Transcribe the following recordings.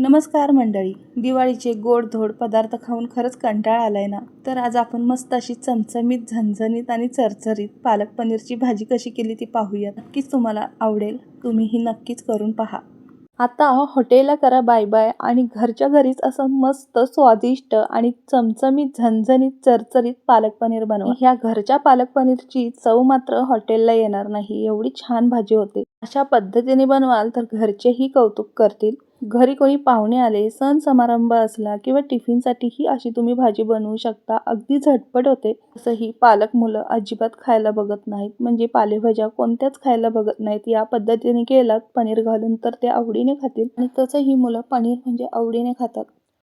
नमस्कार मंडळी. दिवाळीचे गोडधोड पदार्थ खाऊन खरंच कंटाळा आलाय ना? तर आज आपण मस्त अशी चमचमीत झणझणीत आणि चरचरीत पालक पनीरची भाजी कशी केली ती पाहूया नक्कीच तुम्हाला आवडेल. तुम्ही ही नक्कीच करून पहा. आता हॉटेलला करा बाय बाय आणि घरच्या घरीच असं मस्त स्वादिष्ट आणि चमचमीत झणझणीत चरचरीत पालक पनीर बनवा. ह्या घरच्या पालक पनीरची चव मात्र हॉटेलला येणार नाही. एवढी छान भाजी होते. अशा पद्धतीने बनवाल तर घरचेही कौतुक करतील. घरी कोणी पाहुणे आले सण समारंभ असला किंवा टिफिनसाठीही अशी तुम्ही भाजी बनवू शकता. अगदी झटपट होते. तसंही पालक मुलं अजिबात खायला बघत नाहीत. म्हणजे पालेभाज्या कोणत्याच खायला बघत नाहीत. या पद्धतीने केलात पनीर घालून तर ते आवडीने खातील. आणि तसंही मुलं पनीर म्हणजे आवडीने खातात.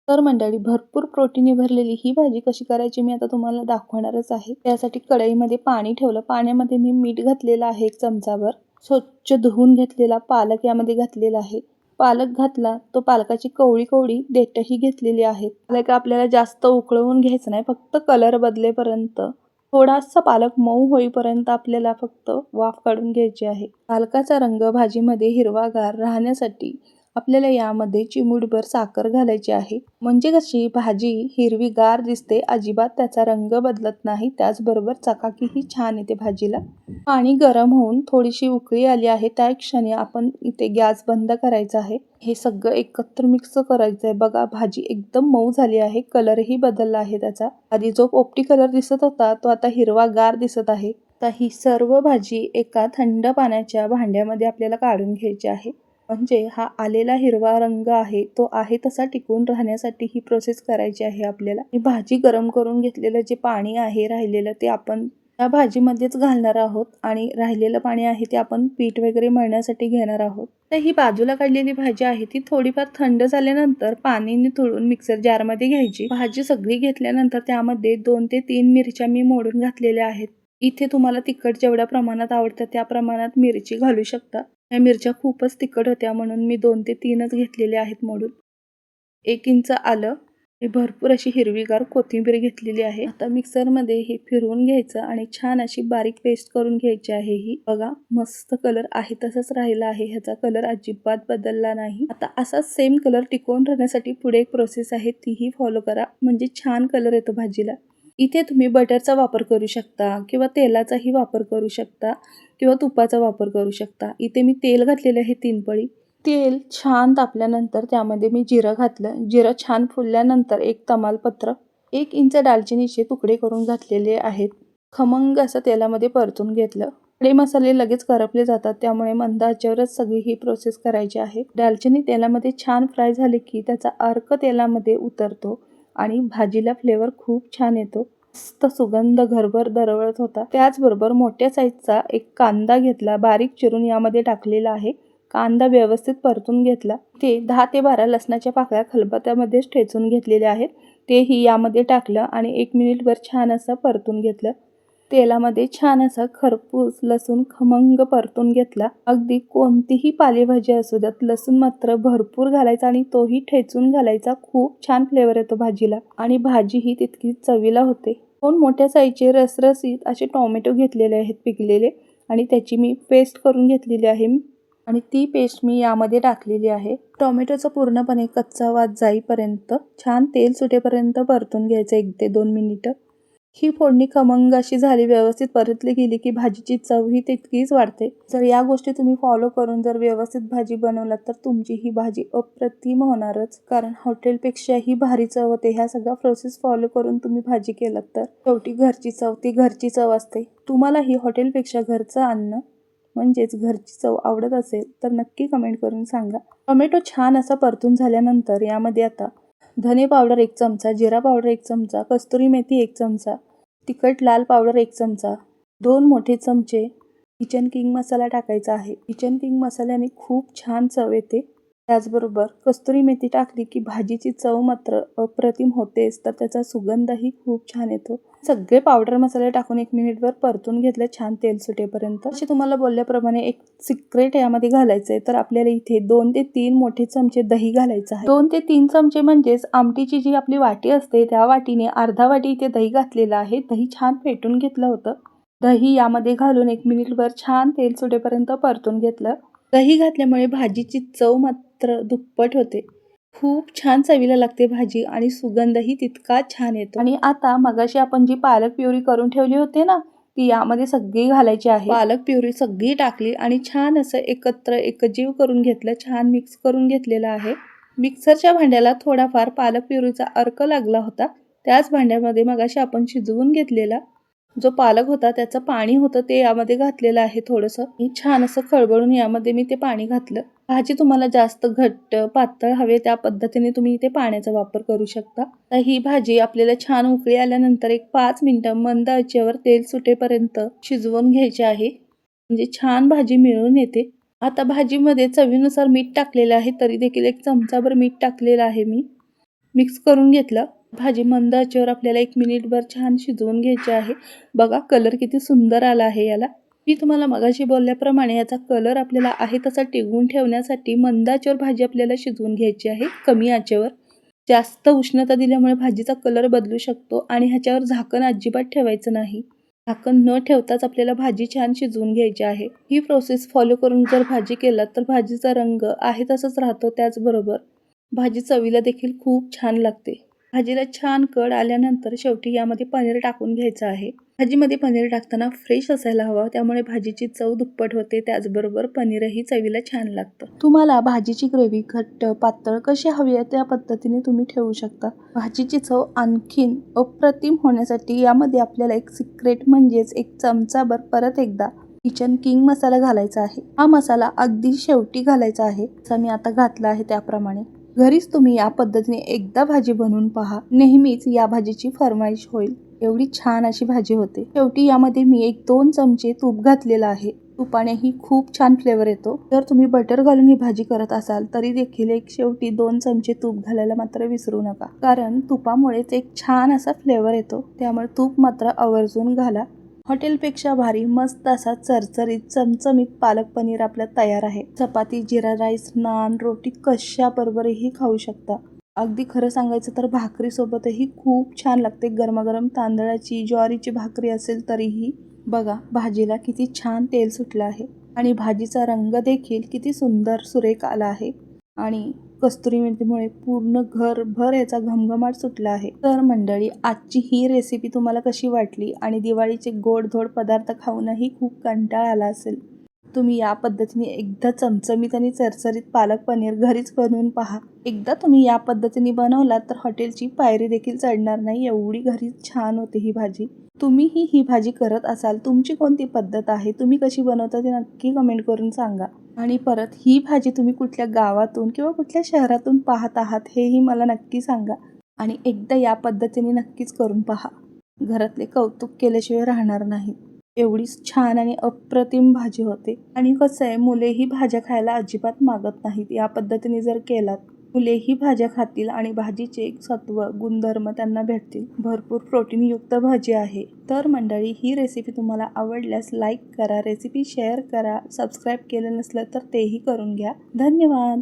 तर मंडळी भरपूर प्रोटीने भरलेली ही भाजी कशी करायची मी आता तुम्हाला दाखवणारच आहे. त्यासाठी कढईमध्ये पाणी ठेवलं. पाण्यामध्ये मी मीठ घातलेलं आहे एक चमचाभर. स्वच्छ धुवून घेतलेला पालक यामध्ये घातलेला आहे. पालक घातला तो पालकाची कवळी कवळी देठही घेतलेली आहेत पालक आपल्याला जास्त उकळवून घ्यायचं नाही फक्त कलर बदलेपर्यंत. थोडासा पालक मऊ होईपर्यंत आपल्याला फक्त वाफ काढून घ्यायची आहे. पालकाचा रंग भाजीमध्ये हिरवागार राहण्यासाठी आपल्याला यामध्ये चिमूटभर साखर घालायची आहे. म्हणजे कशी भाजी हिरवीगार दिसते अजिबात त्याचा रंग बदलत नाही त्याचबरोबर चकाकीही छान येते भाजीला. पाणी गरम होऊन थोडीशी उकळी आली आहे त्या क्षणी आपण इथे गॅस बंद करायचा आहे. हे सगळं एकत्र मिक्स करायचं आहे बघा भाजी एकदम मऊ झाली आहे कलरही बदलला आहे त्याचा. आधी जो पोपटी कलर दिसत होता तो आता हिरवा गार दिसत आहे. तर ही सर्व भाजी एका थंड पाण्याच्या भांड्यामध्ये आपल्याला काढून घ्यायची आहे. म्हणजे हा आलेला हिरवा रंग आहे तो आहे तसा टिकून राहण्यासाठी ही प्रोसेस करायची आहे आपल्याला. भाजी गरम करून घेतलेलं जे पाणी आहे राहिलेलं ते आपण त्या भाजीमध्येच घालणार आहोत आणि राहिलेलं पाणी आहे ते आपण पीठ वगैरे मळण्यासाठी घेणार आहोत. तर ही बाजूला काढलेली भाजी आहे ती थोडीफार थंड झाल्यानंतर पाणीने थोडून मिक्सर जारमध्ये घ्यायची. भाजी सगळी घेतल्यानंतर त्यामध्ये दोन ते तीन मिरच्या मी मोडून घातलेल्या आहेत. इथे तुम्हाला तिखट जेवढ्या प्रमाणात आवडतं त्या प्रमाणात मिरची घालू शकता. या मिरच्या खूपच तिखट होत्या म्हणून मी दोन ते तीनच घेतलेल्या आहेत मोडून. एक इंच आलं. मी भरपूर अशी हिरवीगार कोथिंबीर घेतलेली आहे. आता मिक्सरमध्ये हे फिरवून घ्यायचं आणि छान अशी बारीक पेस्ट करून घ्यायची आहे ही. बघा मस्त कलर आहे तसंच राहिला आहे. ह्याचा कलर अजिबात बदलला नाही. आता असाच सेम कलर टिकवून राहण्यासाठी पुढे एक प्रोसेस आहे तीही फॉलो करा. म्हणजे छान कलर येतो भाजीला. इथे तुम्ही बटरचा वापर करू शकता किंवा तेलाचाही वापर करू शकता किंवा तुपाचा वापर करू शकता. इथे मी तेल घातलेलं आहे तीन पळी. तेल छान तापल्यानंतर त्यामध्ये मी जिरं घातलं. जिरं छान फुलल्यानंतर एक तमालपत्र एक इंच दालचिनीचे तुकडे करून घातलेले आहेत. खमंग असं तेलामध्ये परतून घेतलं. खडे मसाले लगेच करपले जातात त्यामुळे मंद आचेवरच सगळी ही प्रोसेस करायची आहे. दालचिनी तेलामध्ये छान फ्राय झाले की त्याचा अर्क तेलामध्ये उतरतो. आणि भाजीला फ्लेवर खूप छान येतो. मस्त सुगंध घरभर दरवळत होता. त्याचबरोबर मोठ्या साईजचा एक कांदा घेतला. बारीक चिरून यामध्ये टाकलेला आहे. कांदा व्यवस्थित परतून घेतला. ते दहा ते बारा लसणाच्या पाकळ्या खलबत्यामध्येच ठेचून घेतलेल्या आहेत. तेही यामध्ये टाकलं आणि एक मिनिटभर छान असं परतून घेतलं. तेलामध्ये छान असा खरपूस लसूण खमंग परतून घेतला. अगदी कोणतीही पालेभाजी असू द्यात लसूण मात्र भरपूर घालायचा आणि तोही ठेचून घालायचा. खूप छान फ्लेवर येतो भाजीला. आणि भाजीही तितकी चवीला होते. दोन मोठ्या साईजचे रसरसीत असे टोमॅटो घेतलेले आहेत पिकलेले. आणि त्याची मी पेस्ट करून घेतलेली आहे. आणि ती पेस्ट मी यामध्ये टाकलेली आहे. टोमॅटोचा पूर्णपणे कच्चा वाद जाईपर्यंत छान तेल सुटेपर्यंत परतून घ्यायचं एक ते दोन मिनिटं ही फोडणी खमंग अशी झाली व्यवस्थित परतली गेली की भाजीची चव ही तितकीच वाढते. जर या गोष्टी तुम्ही फॉलो करून जर व्यवस्थित भाजी बनवलात तर तुमची ही भाजी अप्रतिम होणारच. कारण हॉटेलपेक्षाही भारी चव होते ह्या सगळ्या प्रोसेस फॉलो करून तुम्ही भाजी केलात तर. शेवटी घरची चव ती घरची चव असते. तुम्हाला ही हॉटेलपेक्षा घरचं अन्न म्हणजेच घरची चव आवडत असेल तर नक्की कमेंट करून सांगा. टोमॅटो छान असा परतून झाल्यानंतर यामध्ये आता धने पावडर एक चमचा जिरा पावडर एक चमचा कस्तुरी मेथी एक चमचा तिखट लाल पावडर एक चमचा दोन मोठे चमचे किचन किंग मसाला टाकायचा आहे. किचन किंग मसाल्याने खूप छान चव येते. त्याचबरोबर कस्तुरी मेथी टाकली की भाजीची चव मात्र अप्रतिम होतेच तर त्याचा सुगंधही खूप छान येतो. सगळे पावडर मसाले टाकून एक मिनिटभर परतून घेतले छान तेल सुटेपर्यंत. असे तुम्हाला बोलल्याप्रमाणे एक सिक्रेट यामध्ये घालायचं आहे तर आपल्याला इथे दोन ते तीन मोठे चमचे दही घालायचं आहे. दोन ते तीन चमचे म्हणजेच आमटीची जी आपली वाटी असते त्या वाटीने अर्धा वाटी इथे दही घातलेलं आहे. दही छान फेटून घेतलं होतं. दही यामध्ये घालून एक मिनिटभर छान तेल सुटेपर्यंत परतून घेतलं. दही घातल्यामुळे भाजीची चव मात्र दुप्पट होते. खूप छान चवीला लागते भाजी आणि सुगंधही तितका छान येतो. आणि आता मगाशी आपण जी पालक प्युरी करून ठेवली होती ना ती यामध्ये सगळी घालायची आहे. पालक प्युरी सगळी टाकली आणि छान असं एकत्र एकजीव करून घेतलं छान मिक्स करून घेतलेलं आहे. मिक्सरच्या भांड्याला थोडाफार पालक प्युरीचा अर्क लागला होता. त्याच भांड्यामध्ये मगाशी आपण शिजवून घेतलेला जो पालक होता त्याचं पाणी होतं ते यामध्ये घातलेलं आहे थोडंसं. मी छान असं खळबळून यामध्ये मी ते पाणी घातलं. भाजी तुम्हाला जास्त घट्ट पातळ हवे त्या पद्धतीने तुम्ही इथे पाण्याचा वापर करू शकता. तर ही भाजी आपल्याला छान उकळी आल्यानंतर एक पाच मिनटं मंद आचेवर तेल सुटेपर्यंत शिजवून घ्यायचे आहे. म्हणजे छान भाजी मिळून येते. आता भाजीमध्ये चवीनुसार मीठ टाकलेलं आहे तरी देखील एक चमचाभर मीठ टाकलेलं आहे मी. मिक्स करून घेतलं. भाजी मंद आचेवर आपल्याला एक मिनिटभर छान शिजवून घ्यायची आहे. बघा कलर किती सुंदर आला आहे याला. मी तुम्हाला मगाशी बोलल्याप्रमाणे याचा कलर आपल्याला आहे तसा टिकवून ठेवण्यासाठी मंद आचेवर भाजी आपल्याला शिजवून घ्यायची आहे कमी आचेवर. जास्त उष्णता दिल्यामुळे भाजीचा कलर बदलू शकतो आणि ह्याच्यावर झाकण अजिबात ठेवायचं नाही. झाकण न ठेवताच आपल्याला भाजी छान शिजवून घ्यायची आहे. ही प्रोसेस फॉलो करून जर भाजी केला तर भाजीचा रंग आहे तसाच राहतो त्याचबरोबर. भाजी चवीला देखील खूप छान लागते. भाजीला छान कड आल्यानंतर शेवटी यामध्ये पनीर टाकून घ्यायचं आहे. भाजीमध्ये पनीर टाकताना फ्रेश असायला हवा त्यामुळे भाजीची चव दुप्पट होते त्याचबरोबर पनीरही चवीला छान लागतं. तुम्हाला भाजीची ग्रेव्ही घट्ट पातळ कशी हवी आहे त्या पद्धतीने तुम्ही ठेवू शकता. भाजीची चव आणखीन अप्रतिम होण्यासाठी यामध्ये आपल्याला एक सिक्रेट म्हणजेच एक चमचाभर परत एकदा किचन किंग मसाला घालायचा आहे. हा मसाला अगदी शेवटी घालायचा आहे. जसा मी आता घातला आहे त्याप्रमाणे. घरीच तुम्ही या पद्धतीने एकदा भाजी बनवून पहा. नेहमीच या भाजीची फरमाईश होईल. एवढी छान अशी भाजी होते. शेवटी यामध्ये मी एक दोन चमचे तूप घातलेला आहे. तुपानेही खूप छान फ्लेवर येतो. जर तुम्ही बटर घालून ही भाजी करत असाल तरी देखील एक शेवटी दोन चमचे तूप घालायला मात्र विसरू नका. कारण तुपामुळेच एक छान असा फ्लेवर येतो. त्यामुळे तूप मात्र आवर्जून घाला. हॉटेलपेक्षा भारी मस्त असा चरचरीत चमचमीत पालक पनीर आपल्या तयार आहे. चपाती जिरा राईस नान रोटी कशा बरोबरही खाऊ शकता. अगदी खरं सांगायचं तर भाकरीसोबतही खूप छान लागते. गरमागरम तांदळाची ज्वारीची भाकरी असेल तरीही. बघा भाजीला किती छान तेल सुटलं आहे. आणि भाजीचा रंग देखील किती सुंदर सुरेख आला आहे. आणि कस्तुरी मेथीमुळे पूर्ण घरभर याचा घमघमाट सुटला आहे. तर मंडळी आजची ही रेसिपी तुम्हाला कशी वाटली आणि दिवाळीचे गोडधोड पदार्थ खाऊनही खूप कंटाळा आला असेल? तुम्ही या पद्धतीने एकदा चमचमीत आणि चरचरीत पालक पनीर घरीच बनवून पहा. एकदा तुम्ही या पद्धतीने बनवलात तर हॉटेलची पायरी देखील चढणार नाही एवढी घरीच छान होते ही भाजी. तुम्हीही ही भाजी करत असाल तुमची कोणती पद्धत आहे? तुम्ही कशी बनवता ते नक्की कमेंट करून सांगा. आणि परत ही भाजी तुम्ही कुठल्या गावातून किंवा कुठल्या शहरातून पाहत आहात हेही मला नक्की सांगा. आणि एकदा या पद्धतीने नक्कीच करून पहा. घरातले कौतुक केल्याशिवाय राहणार नाही. एवढीच छान आणि अप्रतिम भाजी होते. आणि कसं आहे मुले ही भाज्या खायला अजिबात मागत नाहीत. या पद्धतीने जर केलात मुलेही भाज्या खातील आणि भाजीचे सत्व गुणधर्म त्यांना भेटतील. भरपूर प्रोटीनयुक्त भाजी आहे. तर मंडळी ही रेसिपी तुम्हाला आवडल्यास लाईक करा रेसिपी शेअर करा सबस्क्राईब केलं नसलं तर तेही करून घ्या. धन्यवाद!